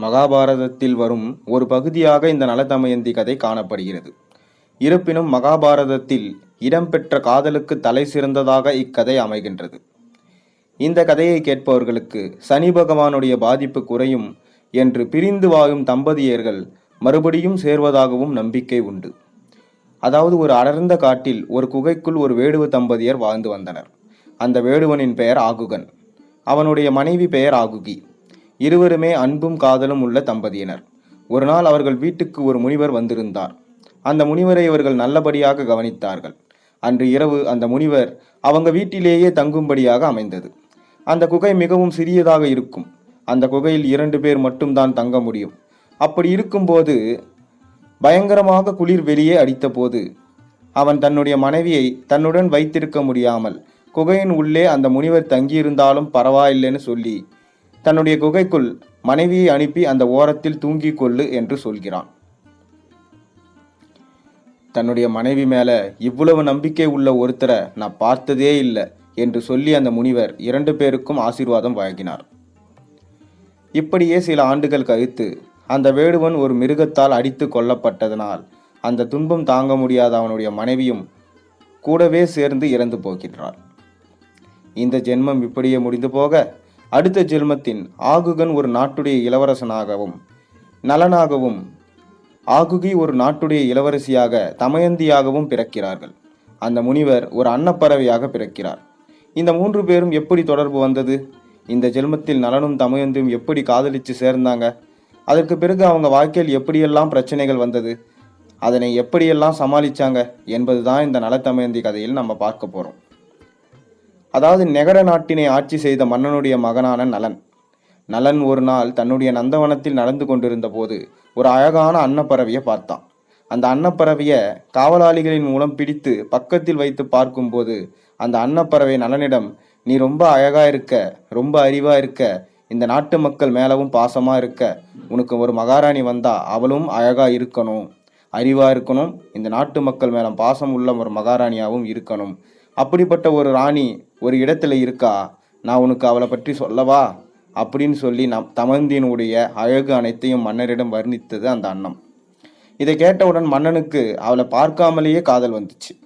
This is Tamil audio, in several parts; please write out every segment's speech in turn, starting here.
மகாபாரதத்தில் வரும் ஒரு பகுதியாக இந்த நலதமயந்தி கதை காணப்படுகிறது. இருப்பினும் மகாபாரதத்தில் இடம்பெற்ற காதலுக்கு தலை சிறந்ததாக இக்கதை அமைகின்றது. இந்த கதையை கேட்பவர்களுக்கு சனி பகவானுடைய பாதிப்பு குறையும் என்று பிரிந்து வாழும் தம்பதியர்கள் மறுபடியும் சேர்வதாகவும் நம்பிக்கை உண்டு. அதாவது ஒரு அடர்ந்த காட்டில் ஒரு குகைக்குள் ஒரு வேடுவ தம்பதியர் வாழ்ந்து வந்தனர். அந்த வேடுவனின் பெயர் ஆகுகன். அவனுடைய மனைவி பெயர் ஆகுகி. இருவருமே அன்பும் காதலும் உள்ள தம்பதியினர். ஒரு நாள் அவர்கள் வீட்டுக்கு ஒரு முனிவர் வந்திருந்தார். அந்த முனிவரை இவர்கள் நல்லபடியாக கவனித்தார்கள். அன்று இரவு அந்த முனிவர் அவங்க வீட்டிலேயே தங்கும்படியாக அமைந்தது. அந்த குகை மிகவும் சிறியதாக இருக்கும். அந்த குகையில் இரண்டு பேர் மட்டும்தான் தங்க முடியும். அப்படி இருக்கும்போது பயங்கரமாக குளிர் வெளியே அடித்தபோது அவன் தன்னுடைய மனைவியை தன்னுடன் வைத்திருக்க முடியாமல் குகையின் உள்ளே அந்த முனிவர் தங்கியிருந்தாலும் பரவாயில்லைன்னு சொல்லி தன்னுடைய குகைக்குள் மனைவியை அனுப்பி அந்த ஓரத்தில் தூங்கிக் கொள்ளு என்று சொல்கிறான். தன்னுடைய மனைவி மேல இவ்வளவு நம்பிக்கை உள்ள ஒருத்தரை நான் பார்த்ததே இல்லை என்று சொல்லி அந்த முனிவர் இரண்டு பேருக்கும் ஆசீர்வாதம் வழங்கினார். இப்படியே சில ஆண்டுகள் கழித்து அந்த வேடுவன் ஒரு மிருகத்தால் அடித்து கொல்லப்பட்டதனால் அந்த துன்பம் தாங்க முடியாத அவனுடைய மனைவியும் கூடவே சேர்ந்து இறந்து போகின்றார் இந்த ஜென்மம் இப்படியே முடிந்து போக அடுத்த ஜென்மத்தின் ஆகுகன் ஒரு நாட்டுடைய இளவரசனாகவும் நலனாகவும் ஆகுகி ஒரு நாட்டுடைய இளவரசியாக தமயந்தியாகவும் பிறக்கிறார்கள். அந்த முனிவர் ஒரு அன்னப்பறவையாக பிறக்கிறார். இந்த மூன்று பேரும் எப்படி தொடர்பு வந்தது? இந்த ஜென்மத்தில் நலனும் தமயந்தியும் எப்படி காதலித்து சேர்ந்தாங்க? அதற்கு பிறகு அவங்க வாழ்க்கையில் எப்படியெல்லாம் பிரச்சனைகள் வந்தது? அதனை எப்படியெல்லாம் சமாளித்தாங்க என்பதுதான் இந்த நலத்தமயந்தி கதையில் நம்ம பார்க்க போகிறோம் அதாவது நெகர நாட்டினை ஆட்சி செய்த மன்னனுடைய மகனான நலன். நலன் ஒரு நாள் தன்னுடைய நந்தவனத்தில் நடந்து கொண்டிருந்த போது ஒரு அழகான அன்னப்பறவையை பார்த்தான். அந்த அன்னப்பறவையை காவலாளிகளின் மூலம் பிடித்து பக்கத்தில் வைத்து பார்க்கும்போது அந்த அன்னப்பறவை நலனிடம் நீ ரொம்ப அழகா இருக்க ரொம்ப அறிவா இருக்க இந்த நாட்டு மக்கள் மேலவும் பாசமா இருக்க உனக்கு ஒரு மகாராணி வந்தா அவளும் அழகா இருக்கணும். அறிவா இருக்கணும் இந்த நாட்டு மக்கள் மேல பாசம் உள்ள ஒரு மகாராணியாகவும் இருக்கணும். அப்படிப்பட்ட ஒரு ராணி ஒரு இடத்துல இருக்கா? நான் உனக்கு அவளை பற்றி சொல்லவா? அப்படின்னு சொல்லி நம் தமந்தியினுடைய அழகு அனைத்தையும் மன்னரிடம் வர்ணித்தது அந்த அன்னம். இதை கேட்டவுடன் மன்னனுக்கு அவளை பார்க்காமலேயே காதல் வந்துச்சு.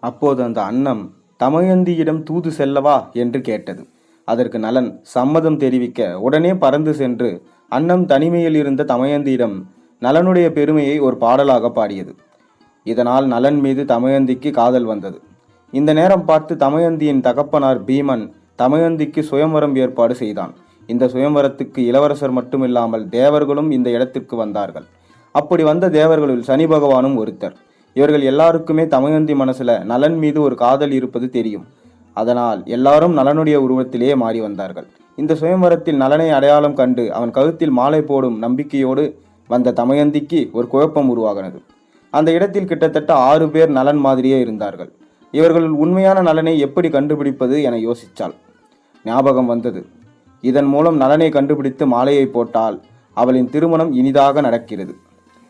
அப்போது அந்த அன்னம் தமயந்தியிடம் தூது செல்லவா? என்று கேட்டது. அதற்கு நலன் சம்மதம் தெரிவிக்க உடனே பறந்து சென்று அன்னம் தனிமையில் இருந்த தமயந்தியிடம் நலனுடைய பெருமையை ஒரு பாடலாக பாடியது. இதனால் நலன் மீது தமயந்திக்கு காதல் வந்தது. இந்த நேரம் பார்த்து தமயந்தியின் தகப்பனார் பீமன் தமயந்திக்கு சுயம்வரம் ஏற்பாடு செய்தான். இந்த சுயம்வரத்துக்கு இளவரசர் மட்டுமில்லாமல் தேவர்களும் இந்த இடத்திற்கு வந்தார்கள். அப்படி வந்த தேவர்களுள் சனி பகவானும் ஒருத்தர். இவர்கள் எல்லாருக்குமே தமயந்தி மனசுல நலன் மீது ஒரு காதல் இருப்பது தெரியும். அதனால் எல்லாரும் நலனுடைய உருவத்திலேயே மாறி வந்தார்கள். இந்த சுயம்வரத்தில் நலனை அடையாளம் கண்டு அவன் கழுத்தில் மாலை போடும் நம்பிக்கையோடு வந்த தமயந்திக்கு ஒரு குழப்பம் உருவாகினது. அந்த இடத்தில் கிட்டத்தட்ட ஆறு பேர் நலன் மாதிரியே இருந்தார்கள். இவர்கள் உண்மையான நலனை எப்படி கண்டுபிடிப்பது என யோசித்தாள் ஞாபகம் வந்தது. இதன் மூலம் நலனை கண்டுபிடித்து மாலையை போட்டால் அவளின் திருமணம் இனிதாக நடக்கிறது.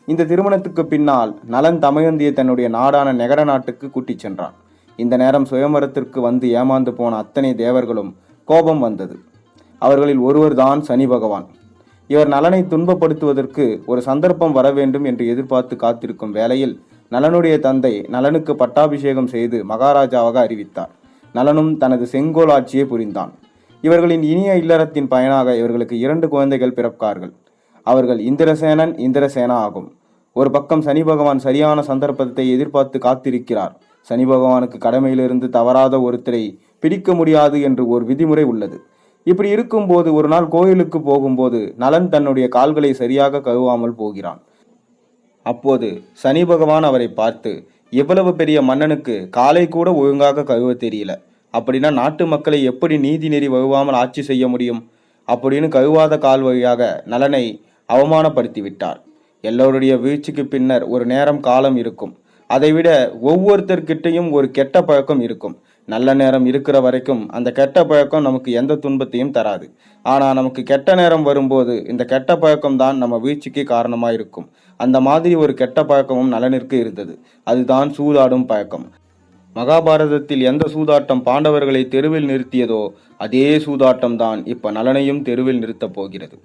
இந்த திருமணத்துக்கு பின்னால் நலன் தமயந்தியை தன்னுடைய நாடான நெகர நாட்டுக்கு கூட்டிச் சென்றான். இந்த நேரம் சுயமரத்திற்கு வந்து ஏமாந்து போன அத்தனை தேவர்களும் கோபம் வந்தது. அவர்களில் ஒருவர்தான் சனி பகவான். இவர் நலனை துன்பப்படுத்துவதற்கு ஒரு சந்தர்ப்பம் வர வேண்டும் என்று எதிர்பார்த்து காத்திருக்கும் வேளையில் நலனுடைய தந்தை நலனுக்கு பட்டாபிஷேகம் செய்து மகாராஜாவாக அறிவித்தார். நலனும் தனது செங்கோல் ஆட்சியை புரிந்தான். இவர்களின் இனிய இல்லறத்தின் பயனாக இவர்களுக்கு இரண்டு குழந்தைகள் பிறப்பார்கள் அவர்கள் இந்திரசேனன் இந்திரசேனா ஆகும். ஒரு பக்கம் சனி பகவான் சரியான சந்தர்ப்பத்தை எதிர்பார்த்து காத்திருக்கிறார். சனி பகவானுக்கு கடமையிலிருந்து தவறாத ஒருத்தரை பிடிக்க முடியாது என்று ஒரு விதிமுறை உள்ளது. இப்படி இருக்கும்போது ஒரு நாள் கோயிலுக்கு போகும்போது நலன் தன்னுடைய கால்களை சரியாக கழுவாமல் போகிறான். அப்போது சனி பகவான் அவரை பார்த்து இவ்வளவு பெரிய மன்னனுக்கு காலை கூட ஒழுங்காக கழுவ தெரியல. அப்படின்னா நாட்டு மக்களை எப்படி நீதி நெறி வகுவாமல் ஆட்சி செய்ய முடியும்? அப்படின்னு கழுவாத கால் வழியாக நலனை அவமானப்படுத்தி விட்டார். எல்லோருடைய வீழ்ச்சிக்கு பின்னர் ஒரு நேரம் காலம் இருக்கும். அதைவிட ஒவ்வொருத்தர்கிட்டையும் ஒரு கெட்ட பழக்கம் இருக்கும். நல்ல நேரம் இருக்கிற வரைக்கும் அந்த கெட்ட பழக்கம் நமக்கு எந்த துன்பத்தையும் தராது. ஆனால் நமக்கு கெட்ட நேரம் வரும்போது இந்த கெட்ட பழக்கம் தான் நம்ம வீழ்ச்சிக்கு காரணமாக இருக்கும். அந்த மாதிரி ஒரு கெட்ட பழக்கமும் நலனிற்கு இருந்தது. அதுதான் சூதாடும் பழக்கம். மகாபாரதத்தில் எந்த சூதாட்டம் பாண்டவர்களை தெருவில் நிறுத்தியதோ அதே சூதாட்டம் தான் இப்போ நலனையும் தெருவில் நிறுத்தப் போகிறது.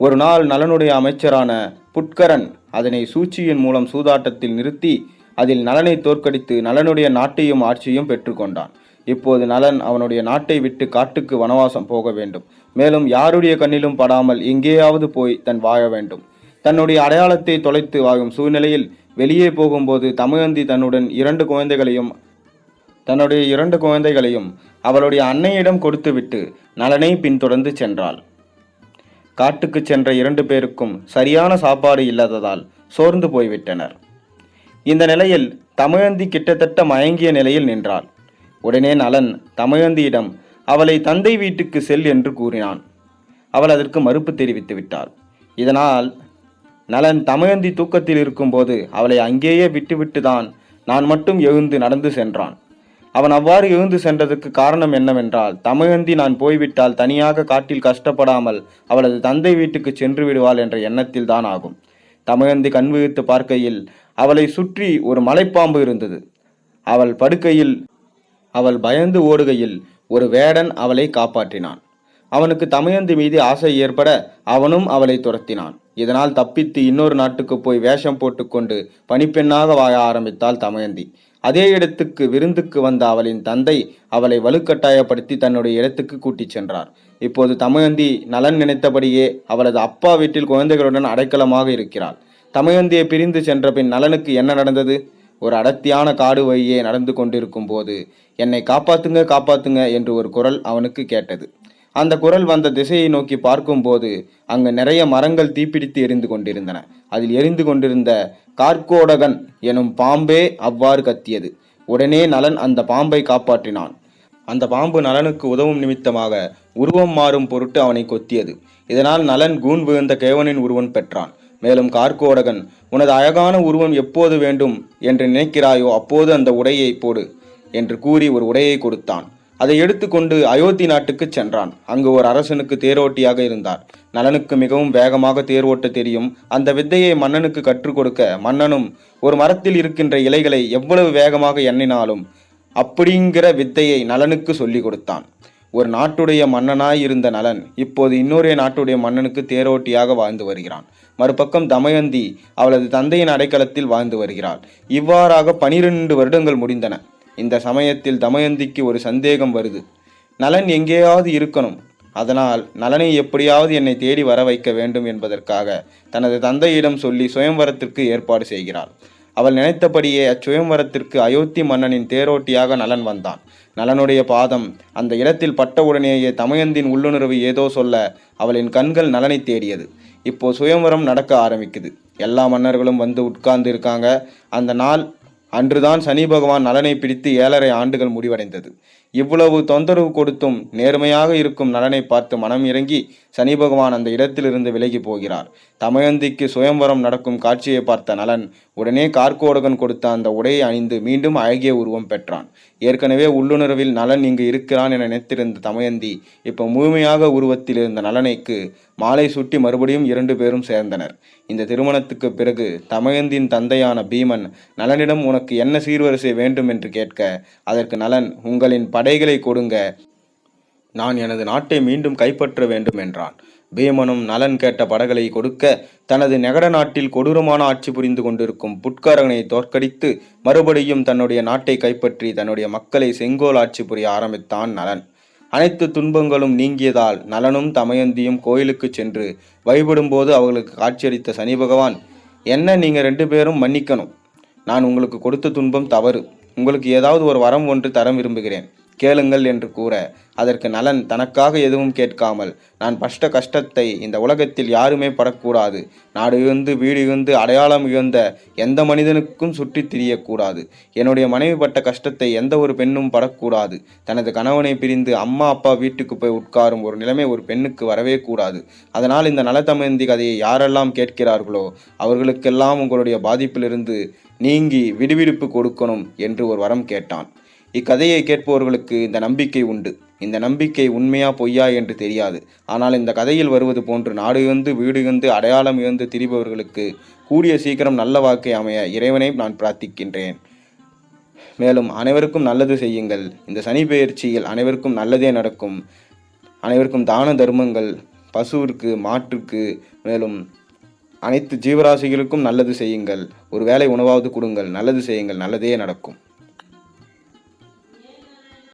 ஒரு நாள் நலனுடைய அமைச்சரான புட்கரன் அதனை சூழ்ச்சியின் மூலம் சூதாட்டத்தில் நிறுத்தி அதில் நலனை தோற்கடித்து நலனுடைய நாட்டையும் ஆட்சியும் பெற்றுக்கொண்டான் இப்போது நலன் அவனுடைய நாட்டை விட்டு காட்டுக்கு வனவாசம் போக வேண்டும். மேலும் யாருடைய கண்ணிலும் படாமல் எங்கேயாவது போய் தன் வாழ வேண்டும். தன்னுடைய அடையாளத்தை தொலைத்து வாழும் சூழ்நிலையில் வெளியே போகும்போது தமயந்தி தன்னுடன் இரண்டு குழந்தைகளையும் தன்னுடைய இரண்டு குழந்தைகளையும் அவளுடைய அன்னையிடம் கொடுத்துவிட்டு நலனை பின்தொடர்ந்து சென்றாள். காட்டுக்கு சென்ற இரண்டு பேருக்கும் சரியான சாப்பாடு இல்லாததால் சோர்ந்து போய்விட்டனர். இந்த நிலையில் தமயந்தி கிட்டத்தட்ட மயங்கிய நிலையில் நின்றாள். உடனே நலன் தமயந்தியிடம் அவளை தந்தை வீட்டுக்கு செல் என்று கூறினான். அவள் அதற்கு மறுப்பு தெரிவித்து விட்டாள். இதனால் நலன் தமயந்தி தூக்கத்தில் இருக்கும்போது அவளை அங்கேயே விட்டுவிட்டு தான் நான் மட்டும் எழுந்து நடந்து சென்றான். அவன் அவ்வாறு எழுந்து சென்றதுக்கு காரணம் என்னவென்றால் தமயந்தி நான் போய்விட்டால் தனியாக காட்டில் கஷ்டப்படாமல் அவளது தந்தை வீட்டுக்கு சென்று விடுவாள் என்ற எண்ணத்தில் தான் ஆகும். தமயந்தி கண் விழித்து பார்க்கையில் அவளை சுற்றி ஒரு மலைப்பாம்பு இருந்தது. அவள் படுக்கையில் அவள் பயந்து ஓடுகையில் ஒரு வேடன் அவளை காப்பாற்றினான். அவனுக்கு தமயந்தி மீது ஆசை ஏற்பட அவனும் அவளை துரத்தினான். இதனால் தப்பித்து இன்னொரு நாட்டுக்கு போய் வேஷம் போட்டுக்கொண்டு பணிப்பெண்ணாக வாழ ஆரம்பித்தாள் தமயந்தி. அதே இடத்துக்கு விருந்துக்கு வந்த அவளின் தந்தை அவளை வலுக்கட்டாயப்படுத்தி தன்னுடைய இடத்துக்கு கூட்டிச் சென்றார். இப்போது தமயந்தி நலன் நினைத்தபடியே அவளது அப்பா வீட்டில் குழந்தைகளுடன் அடைக்கலமாக இருக்கிறாள். தமயந்தியை பிரிந்து சென்ற பின் நலனுக்கு என்ன நடந்தது? ஒரு அடர்த்தியான காடு வழியே நடந்து கொண்டிருக்கும் போது என்னை காப்பாத்துங்க காப்பாத்துங்க என்று ஒரு குரல் அவனுக்கு கேட்டது. அந்த குரல் வந்த திசையை நோக்கி பார்க்கும்போது அங்கு நிறைய மரங்கள் தீப்பிடித்து எரிந்து கொண்டிருந்தன. அதில் எரிந்து கொண்டிருந்த கார்கோடகன் எனும் பாம்பே அவ்வாறு கத்தியது. உடனே நலன் அந்த பாம்பை காப்பாற்றினான். அந்த பாம்பு நலனுக்கு உதவும் நிமித்தமாக உருவம் மாறும் பொருட்டு அவனை கொத்தியது. இதனால் நலன் கூன் விழுந்த கேவனின் உருவன் பெற்றான். மேலும் கார்கோடகன் உனது அழகான உருவம் எப்போது வேண்டும் என்று நினைக்கிறாயோ அப்போது அந்த உடையை போடு என்று கூறி ஒரு உடையை கொடுத்தான். அதை எடுத்துக்கொண்டு அயோத்தி நாட்டுக்கு சென்றான். அங்கு ஒரு அரசனுக்கு தேரோட்டியாக இருந்தார். நலனுக்கு மிகவும் வேகமாக தேரோட்ட தெரியும். அந்த வித்தையை மன்னனுக்கு கற்றுக் கொடுக்க மன்னனும் ஒரு மரத்தில் இருக்கின்ற இலைகளை எவ்வளவு வேகமாக எண்ணினாலும் அப்படிங்கிற வித்தையை நலனுக்கு சொல்லி கொடுத்தான். ஒரு நாட்டுடைய மன்னனாய் இருந்த நலன் இப்போது இன்னொரு நாட்டுடைய மன்னனுக்கு தேரோட்டியாக வாழ்ந்து வருகிறான். மறுபக்கம் தமயந்தி அவளது தந்தையின் அடைக்கலத்தில் வாழ்ந்து வருகிறாள். இவ்வாறாக பனிரெண்டு வருடங்கள் முடிந்தன. இந்த சமயத்தில் தமயந்திக்கு ஒரு சந்தேகம் வருது. நலன் எங்கேயாவது இருக்கணும். அதனால் நலனை எப்படியாவது என்னை தேடி வர வைக்க வேண்டும் என்பதற்காக தனது தந்தையிடம் சொல்லி சுயம்வரத்திற்கு ஏற்பாடு செய்கிறாள். அவள் நினைத்தபடியே அச்சுயம்வரத்திற்கு அயோத்தி மன்னனின் தேரோட்டியாக நலன் வந்தான். நலனுடைய பாதம் அந்த இடத்தில் பட்டவுடனேயே தமயந்தின் உள்ளுணர்வு ஏதோ சொல்ல அவளின் கண்கள் நலனை தேடியது. இப்போ சுயம்வரம் நடக்க ஆரம்பிக்குது. எல்லா மன்னர்களும் வந்து உட்கார்ந்து இருக்காங்க. அந்த நாள் அன்றுதான் சனி பகவான் நலனை பிடித்து ஏழரை ஆண்டுகள் முடிவடைந்தது. இவ்வளவு தொந்தரவு கொடுத்தும் நேர்மையாக இருக்கும் நலனை பார்த்து மனம் இறங்கி சனி பகவான் அந்த இடத்திலிருந்து விலகி போகிறார். தமயந்திக்கு சுயம்வரம் நடக்கும் காட்சியை பார்த்த நலன் உடனே கார்கோடகன் கொடுத்த அந்த உடையை அணிந்து மீண்டும் அழகிய உருவம் பெற்றான். ஏற்கனவே உள்ளுணர்வில் நலன் இங்கு இருக்கிறான் என நினைத்திருந்த தமயந்தி இப்போ முழுமையாக உருவத்தில் இருந்த நலனைக்கு மாலை சுட்டி மறுபடியும் இரண்டு பேரும் சேர்ந்தனர். இந்த திருமணத்துக்கு பிறகு தமயந்தின் தந்தையான பீமன் நலனிடம் உனக்கு என்ன சீர்வரிசை வேண்டும் என்று கேட்க அதற்கு நலன் உங்களின் படைகளை கொடுங்க. நான் எனது நாட்டை மீண்டும் கைப்பற்ற வேண்டும் என்றான். பீமனும் நலன் கேட்ட படகளை கொடுக்க தனது நெகட நாட்டில் கொடூரமான ஆட்சி புரிந்து கொண்டிருக்கும் புட்கரனை தோற்கடித்து மறுபடியும் தன்னுடைய நாட்டை கைப்பற்றி தன்னுடைய மக்களை செங்கோல் ஆட்சி புரிய ஆரம்பித்தான் நலன். அனைத்து துன்பங்களும் நீங்கியதால் நலனும் தமயந்தியும் கோயிலுக்கு சென்று வழிபடும்போது அவர்களுக்கு காட்சியளித்த சனி பகவான் என்ன நீங்கள் ரெண்டு பேரும் மன்னிக்கணும். நான் உங்களுக்கு கொடுத்த துன்பம் தவறு. உங்களுக்கு ஏதாவது ஒரு வரம் ஒன்று தர விரும்புகிறேன். கேளுங்கள் என்று கூற அதற்கு நலன் தனக்காக எதுவும் கேட்காமல் நான் பஷ்ட கஷ்டத்தை இந்த உலகத்தில் யாருமே படக்கூடாது. நாடு இழந்து வீடு இழந்து அடையாளம் இழந்த எந்த மனிதனுக்கும் சுற்றித் திரியக்கூடாது. என்னுடைய மனைவி பட்ட கஷ்டத்தை எந்த ஒரு பெண்ணும் படக்கூடாது. தனது கணவனை பிரிந்து அம்மா அப்பா வீட்டுக்கு போய் உட்காரும் ஒரு நிலைமை ஒரு பெண்ணுக்கு வரவே கூடாது. அதனால் இந்த நலத்தமந்தி கதையை யாரெல்லாம் கேட்கிறார்களோ அவர்களுக்கெல்லாம் உங்களுடைய பாதிப்பிலிருந்து நீங்கி விடுவிடுப்பு கொடுக்கணும் என்று ஒரு வரம் கேட்டான். இக்கதையை கேட்பவர்களுக்கு இந்த நம்பிக்கை உண்டு. இந்த நம்பிக்கை உண்மையா பொய்யா என்று தெரியாது. ஆனால் இந்த கதையில் வருவது போன்று நாடு இருந்து வீடு இருந்து அடையாளம் இருந்து திரிபவர்களுக்கு கூடிய சீக்கிரம் நல்ல வாக்கை அமைய இறைவனை நான் பிரார்த்திக்கின்றேன். மேலும் அனைவருக்கும் நல்லது செய்யுங்கள். இந்த சனி பெயர்ச்சியில் அனைவருக்கும் நல்லதே நடக்கும். அனைவருக்கும் தான தர்மங்கள் பசுவிற்கு மாட்டுக்கு மேலும் அனைத்து ஜீவராசிகளுக்கும் நல்லது செய்யுங்கள். ஒரு வேளை உணவாவது கொடுங்கள். நல்லது செய்யுங்கள். நல்லதே நடக்கும்.